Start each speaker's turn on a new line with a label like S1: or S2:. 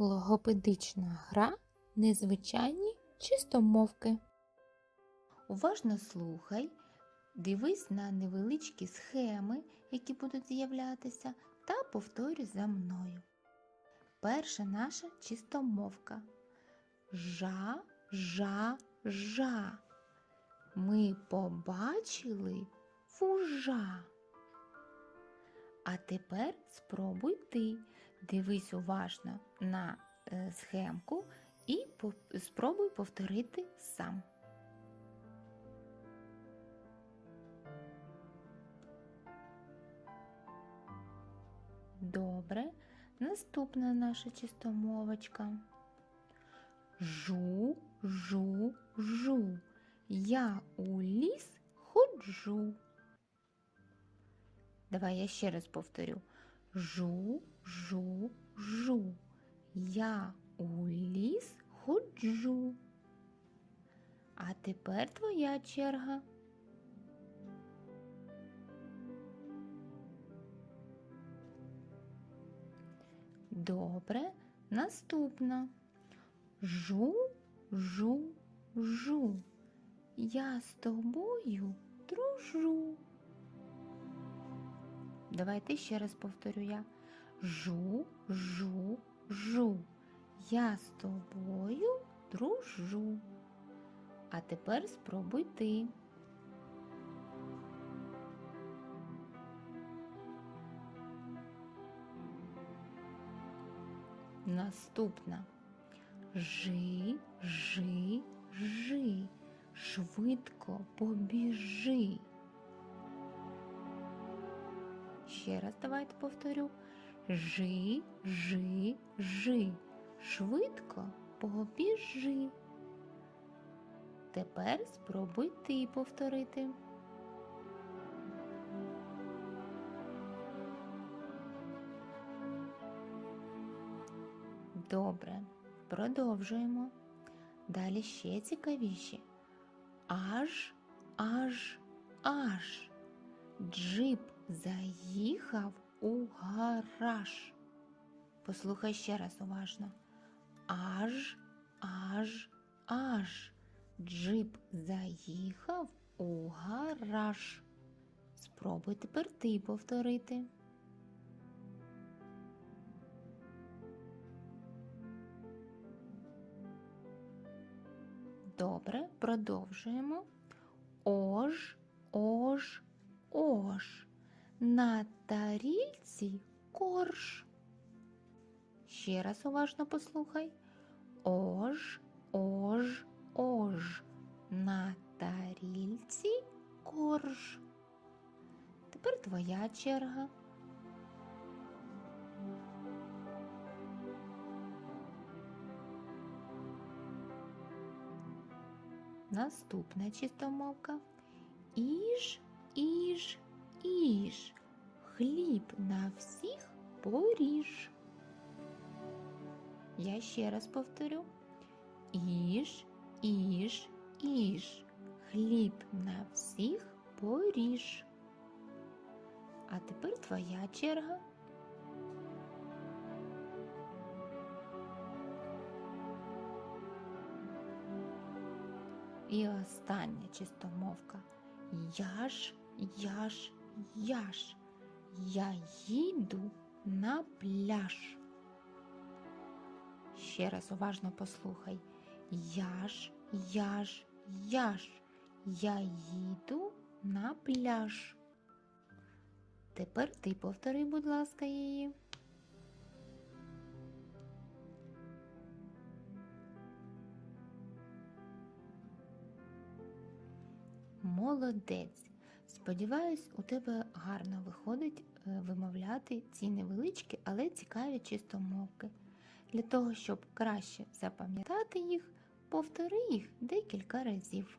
S1: Логопедична гра незвичайні чистомовки. Уважно слухай, дивись на невеличкі схеми, які будуть з'являтися, та повторюй за мною. Перша наша чистомовка. Жа, жа, жа. Ми побачили вужа. А тепер спробуй ти. Дивись уважно на е, схемку і спробуй повторити сам. Добре. Наступна наша чистомовочка. Жу, жу, жу. Я у ліс ходжу. Давай я ще раз повторю. Жу, жу, жу. Я у ліс ходжу. А тепер твоя черга. Добре, наступна. Жу, жу, жу. Я з тобою дружу. Давайте ще раз повторю я. Жу, жу, жу. Я з тобою дружу. А тепер спробуй ти. Наступна. Жи, жи, жи. Швидко побіжи. Ще раз давайте повторю. Жи, жи, жи. Швидко побіжи. Тепер спробуй ти повторити. Добре, продовжуємо. Далі ще цікавіші. Аж, аж, аж. Джип заїхав у гараж. Послухай ще раз уважно. Аж, аж, аж. Джип заїхав у гараж. Спробуй тепер ти повторити. Добре, продовжуємо. Ож, ож, ож. На тарільці корж. Ще раз уважно послухай. Ож, ож, ож. На тарільці корж. Тепер твоя черга. Наступна чистомовка. Іж, іж, іж. Хліб на всіх поріж. Я ще раз повторю. Іж, іж, іж. Хліб на всіх поріж. А тепер твоя черга. І остання чистомовка. Я ж, я ж, я ж. Я їду на пляж. Ще раз уважно послухай. Я ж, я ж, я ж. Я їду на пляж. Тепер ти повтори, будь ласка, її. Молодець. Сподіваюсь, у тебе гарно виходить е, вимовляти ці невеличкі, але цікаві чистомовки. Для того, щоб краще запам'ятати їх, повтори їх декілька разів.